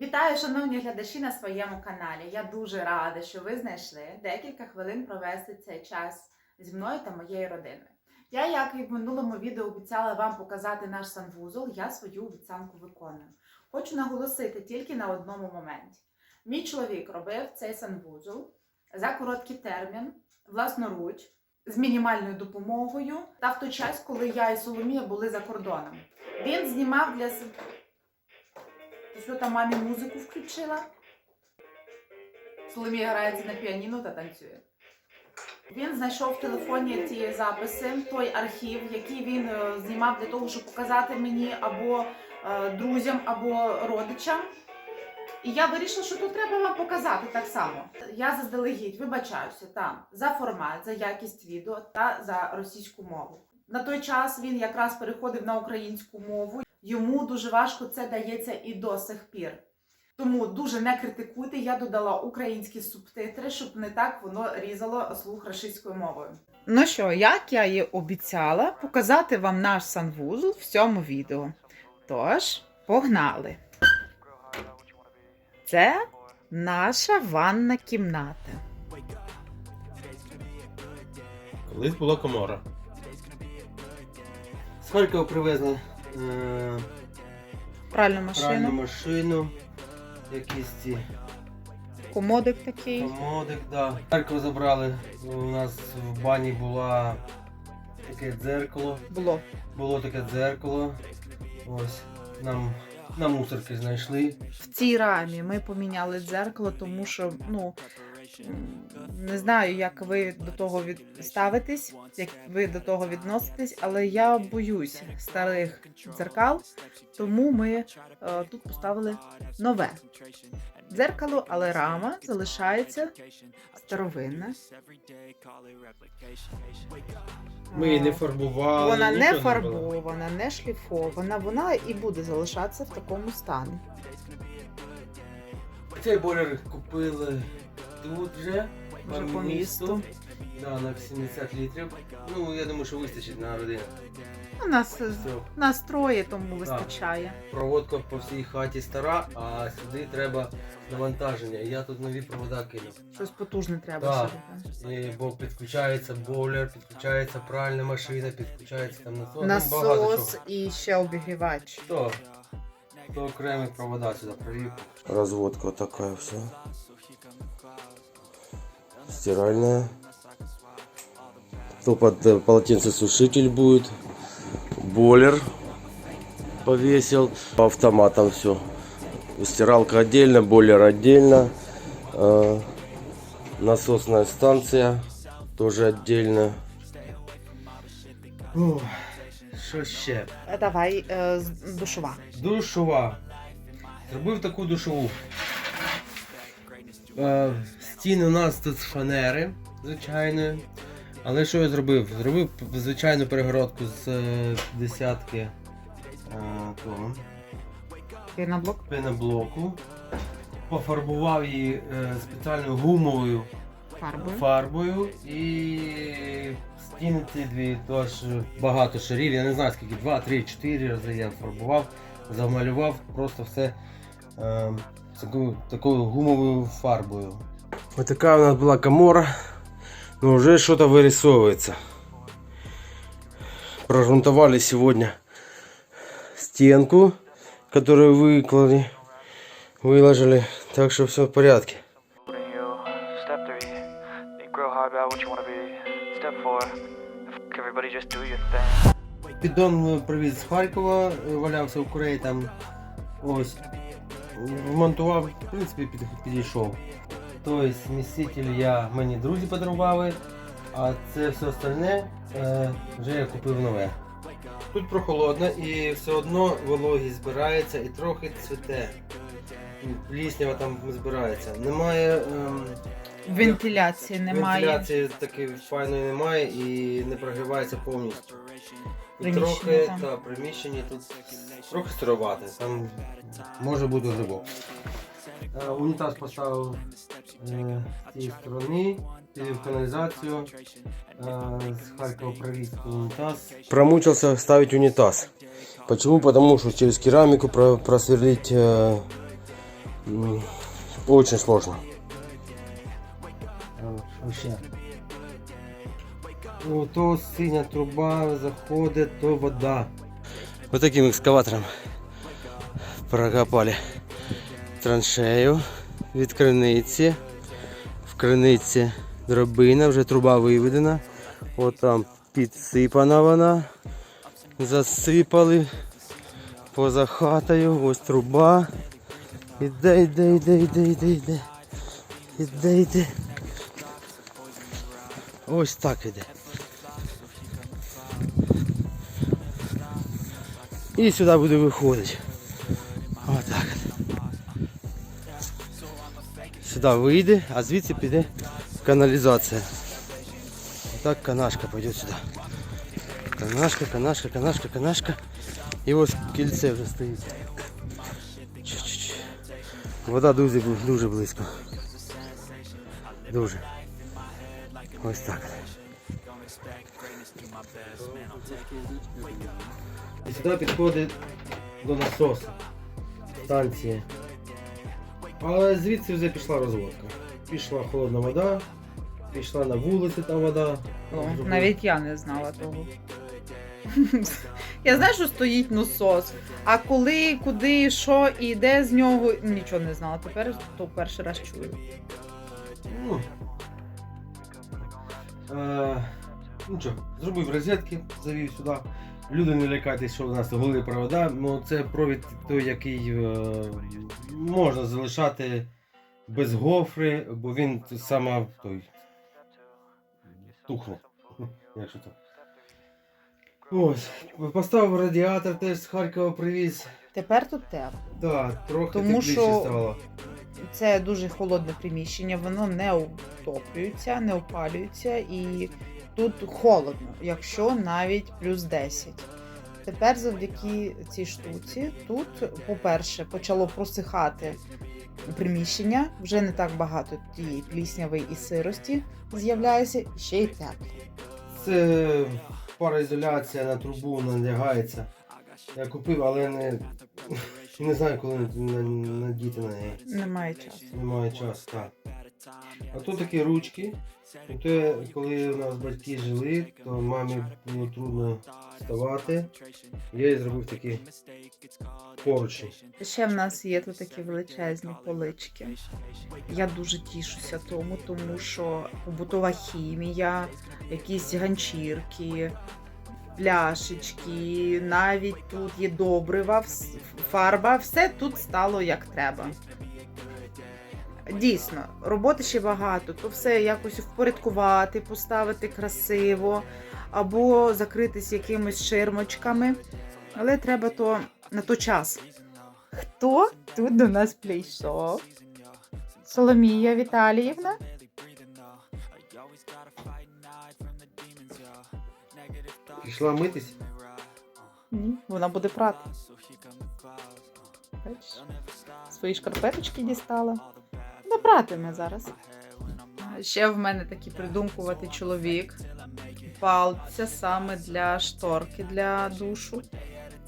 Вітаю, шановні глядачі на своєму каналі. Я дуже рада, що ви знайшли декілька хвилин провести цей час зі мною та моєю родиною. Я, як і в минулому відео, обіцяла вам показати наш санвузол, я свою обіцянку виконую. Хочу наголосити тільки на одному моменті. Мій чоловік робив цей санвузол за короткий термін, власноруч, з мінімальною допомогою та в той час, коли я і Соломія були за кордоном. Він знімав для. Ти там мамі музику включила? Соломія грається на піаніно та танцює. Він знайшов в телефоні ті записи, той архів, який він е, знімав для того, щоб показати мені або е, друзям, або родичам. І я вирішила, що тут треба вам показати так само. Я заздалегідь вибачаюся там за формат, за якість відео та за російську мову. На той час він якраз переходив на українську мову. Йому дуже важко це дається і до сих пір. Тому дуже не критикуйте. Я додала українські субтитри, щоб не так воно різало слух російською мовою. Ну що, як я і обіцяла, показати вам наш санвузол в цьому відео. Тож, погнали! Це наша ванна кімната. Колись була комора. Харкова привезли е, Пральну машину, пральну машину, якісь ці комодик такий. комодик, да. Харкова забрали. У нас в бані була таке дзеркало. Було. Було таке дзеркало. Ось. Нам на мусорки знайшли. В цій рамі ми поміняли дзеркало, тому що ну не знаю, як ви до того від... ставитесь, як ви до того відноситесь, але я боюсь старих дзеркал, тому ми е, тут поставили нове дзеркало, але рама залишається старовинна. Ми її не фарбували. Вона не фарбована, не шліфована, вона і буде залишатися в такому стані. Цей бойлер купили тут. Вже по місту. Да, на 70 літрів. Ну, я думаю, що вистачить на родину. У нас, нас троє, тому вистачає. Проводка по всій хаті стара, а сюди треба навантаження. Я тут нові провода кинув. Щось потужне треба Так. сюди. І, бо підключається бойлер, підключається пральна машина, підключається там насос. там багато Насос чого. і ще обігрівач. То, то окремі провода сюди провів. Разводка вот такая вся. Стиральная. То под э, полотенцесушитель будет. Бойлер повесил. По автоматам все. Стиралка отдельно, бойлер отдельно. Э, Насосная станция тоже отдельно. Ух, Що ще? Е, Давай е, душова. Душова. Зробив таку душову. Е, стіни у нас тут з фанери, звичайної. Але що я зробив? Зробив звичайну перегородку з е, десятки е, того, Піноблок. пеноблоку. Пофарбував її е, спеціальною гумовою Фарбою. фарбою і стіни ці дві теж багато шарів. Я не знаю скільки, 2, 3, 4 рази я фарбував, замалював просто все е, такою, такою гумовою фарбою. Вот такая у нас была комора. Но уже что-то вырисовывается. Прогрунтовали сегодня стенку, которую выклали, выложили. Так что все в порядке. Holding you. Step three, think real hard about what you wanna be. Step four, fuck everybody, just do your thing. Піддон привіз з Харкова, е, валявся в Кореї там. Ось. Вмонтував, в принципі, під, підійшов. Тобто сміситель я мені друзі подарували, а це все остальне е, вже я купив нове. Тут прохолодно і все одно вологість збирається і трохи цвіте. Пліснява там збирається. Немає ем, Вентиляції немає. Вентиляції такої файної немає і не прогрівається повністю. І Приміщення трохи там. та, приміщення тут трохи сировате, там може бути грибок. Е, унітаз поставив з цієї сторони, підів каналізацію, е, з Харкова привіз унітаз. Промучился ставить унитаз. Почему? Потому что через керамику про- просверлить э, очень сложно. А, що то синя труба заходить, то вода. Вот таким экскаватором прокопали траншею від криниці. Криниці дробина, вже труба виведена. От там підсипана вона. Засипали поза хатою. Ось труба. Іде, іде, іде, іде, іде, іде. Іде, іде. Ось так іде. І сюди буде виходити. Сюди вийде, а звідси піде каналізація. Отак канашка пойде сюди. Канашка, канашка, канашка, канашка. І ось кільце вже стоїть. Вода дуже, дуже близько. Дуже. Ось так. І сюди підходить до насосу. Станція. Але звідси вже пішла розводка. Пішла холодна вода, пішла на вулиці та вода. О, навіть я не знала того. Я знаю, що стоїть насос. А коли, куди, що і де з нього, нічого не знала. Тепер то перший раз чую. Ну, е, ну що, зробив розетки, завів сюди. Люди не лякайтесь, що у нас голі провода. Ну, це провід той, який е, можна залишати без гофри, бо він саме той тухне. Якщо так. Ось, поставив радіатор теж з Харкова привіз. Тепер тут тепло. Так, трохи Тому тепліше що- стало. Це дуже холодне приміщення, воно не утоплюється, не опалюється і тут холодно, якщо навіть плюс 10. Тепер завдяки цій штуці тут, по-перше, почало просихати приміщення, вже не так багато тієї плісняви і сирості з'являється, ще й тепло. Це пароізоляція на трубу надягається. Я купив, але не, не знаю, коли на- надіти на неї. Немає часу. Немає часу, так. А тут такі ручки. Те, коли у нас батьки жили, то мамі було трудно вставати. Я їй зробив такі поручні. Ще в нас є тут такі величезні полички. Я дуже тішуся тому, тому що побутова хімія, якісь ганчірки, пляшечки, навіть тут є добрива, фарба, все тут стало як треба. Дійсно, роботи ще багато, то все якось впорядкувати, поставити красиво або закритись якимись ширмочками. Але треба то на то час. Хто тут до нас прийшов? Соломія Віталіївна? Пішла митись. Ні, вона буде прати. Бачиш? Свої шкарпеточки дістала. Не братиме зараз. Ще в мене такий придумкуватий чоловік. Палця саме для шторки для душу.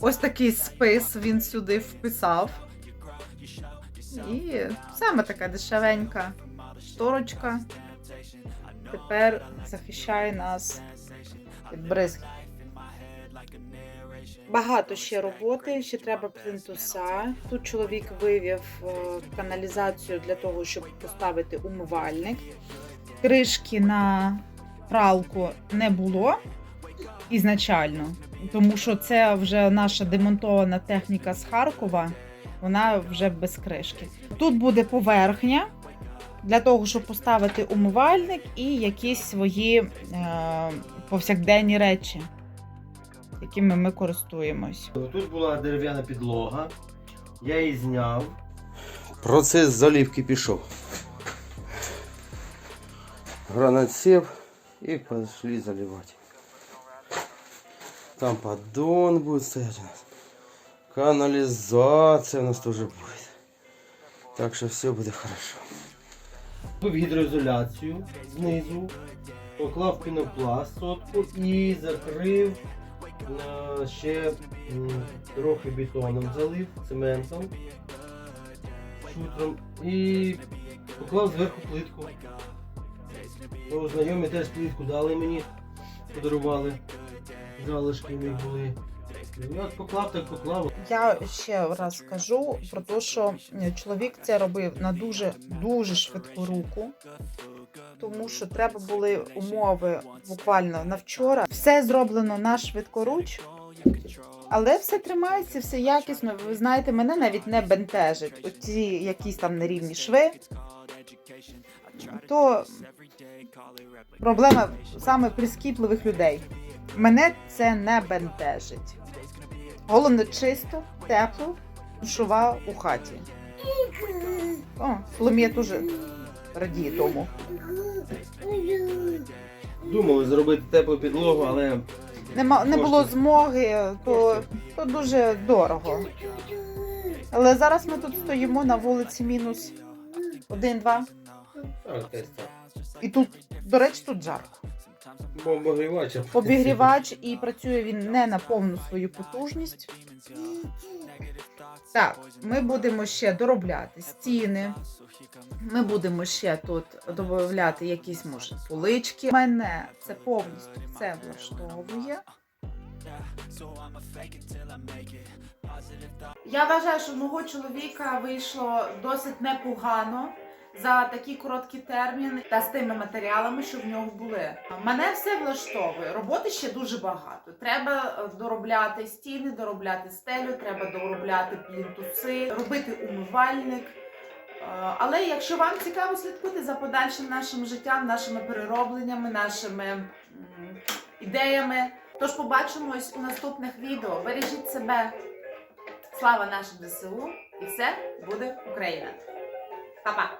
Ось такий спис він сюди вписав. І саме така дешевенька шторочка. Тепер захищає нас від бризки. Багато ще роботи, ще треба плинтуса. Тут чоловік вивів е, каналізацію для того, щоб поставити умивальник. Кришки на пралку не було ізначально, тому що це вже наша демонтована техніка з Харкова, вона вже без кришки. Тут буде поверхня для того, щоб поставити умивальник і якісь свої е, повсякденні речі якими ми користуємось. Тут була дерев'яна підлога. Я її зняв. Процес заливки пішов. Гранат сів і пошли заливати. Там поддон буде стоять у нас. Каналізація у нас теж буде. Так що все буде хорошо. Купив гідроізоляцію знизу, поклав пінопласт сотку і закрив ще трохи бетоном залив, цементом, утром і поклав зверху плитку. Ну, знайомі теж плитку дали мені, подарували. Залишки них були. Я поклав, так поклав. Я ще раз скажу про те, що чоловік це робив на дуже дуже швидку руку, тому що треба були умови буквально на вчора. Все зроблено на швидкоруч, але все тримається, все якісно. Ви знаєте, мене навіть не бентежить. Оці якісь там нерівні шви. То проблема саме прискіпливих людей. Мене це не бентежить. Головне чисто, тепло, душова у хаті. О, Соломія дуже радіє тому. Думали зробити теплу підлогу, але Нема, не було змоги, то, то дуже дорого. Але зараз ми тут стоїмо на вулиці мінус один-два. так, десь так. І тут, до речі, тут жарко. Бо обогрівач. Обігрівач і працює він не на повну свою потужність. Так, ми будемо ще доробляти стіни. Ми будемо ще тут додати якісь, може, полички. Мене це повністю все влаштовує. Я вважаю, що мого чоловіка вийшло досить непогано за такий короткий термін та з тими матеріалами, що в нього були. Мене все влаштовує. Роботи ще дуже багато. Треба е, доробляти стіни, доробляти стелю, треба доробляти плінтуси, робити умивальник. Е, Але якщо вам цікаво, слідкуйте за подальшим нашим життям, нашими переробленнями, нашими ідеями. Тож побачимось у наступних відео. Бережіть себе. Слава нашим ДСУ! І все буде Україна! Па-па!